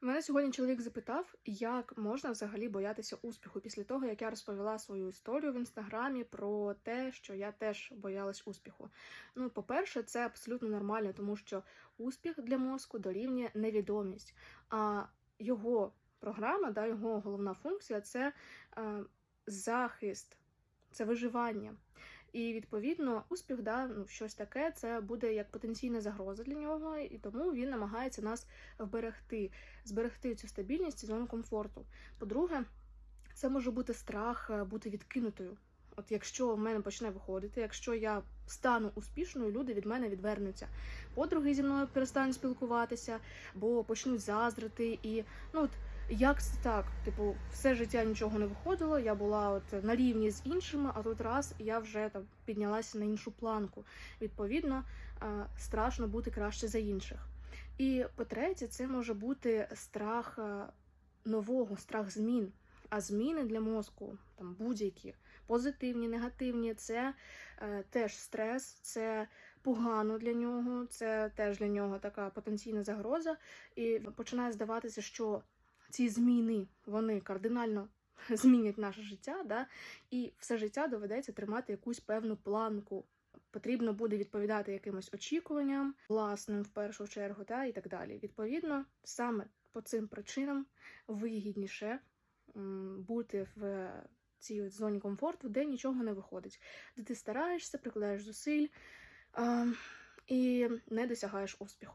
Мене сьогодні чоловік запитав, як можна взагалі боятися успіху після того, як я розповіла свою історію в інстаграмі про те, що я теж боялась успіху. Ну, по-перше, це абсолютно нормально, тому що успіх для мозку дорівнює невідомість. А його програма, да, його головна функція це е, захист, це виживання. І відповідно успіх, да, ну щось таке, це буде як потенційна загроза для нього, і тому він намагається нас вберегти, зберегти цю стабільність і зону комфорту. По-друге, це може бути страх е, бути відкинутою. От якщо в мене почне виходити, якщо я стану успішною, люди від мене відвернуться. Подруги зі мною перестануть спілкуватися, бо почнуть заздрити. І ну от як це так? Типу, все життя нічого не виходило. Я була от на рівні з іншими, а тут раз я вже там піднялася на іншу планку. Відповідно, е, страшно бути краще за інших. І по-третє, це може бути страх е, нового, страх змін. А зміни для мозку, там будь-які позитивні, негативні, це е, теж стрес, це погано для нього, це теж для нього така потенційна загроза. І починає здаватися, що ці зміни вони кардинально змінять наше життя, да? і все життя доведеться тримати якусь певну планку. Потрібно буде відповідати якимось очікуванням, власним в першу чергу, та і так далі. Відповідно, саме по цим причинам вигідніше бути в цій зоні комфорту, де нічого не виходить, де ти стараєшся, прикладаєш зусиль і не досягаєш успіху.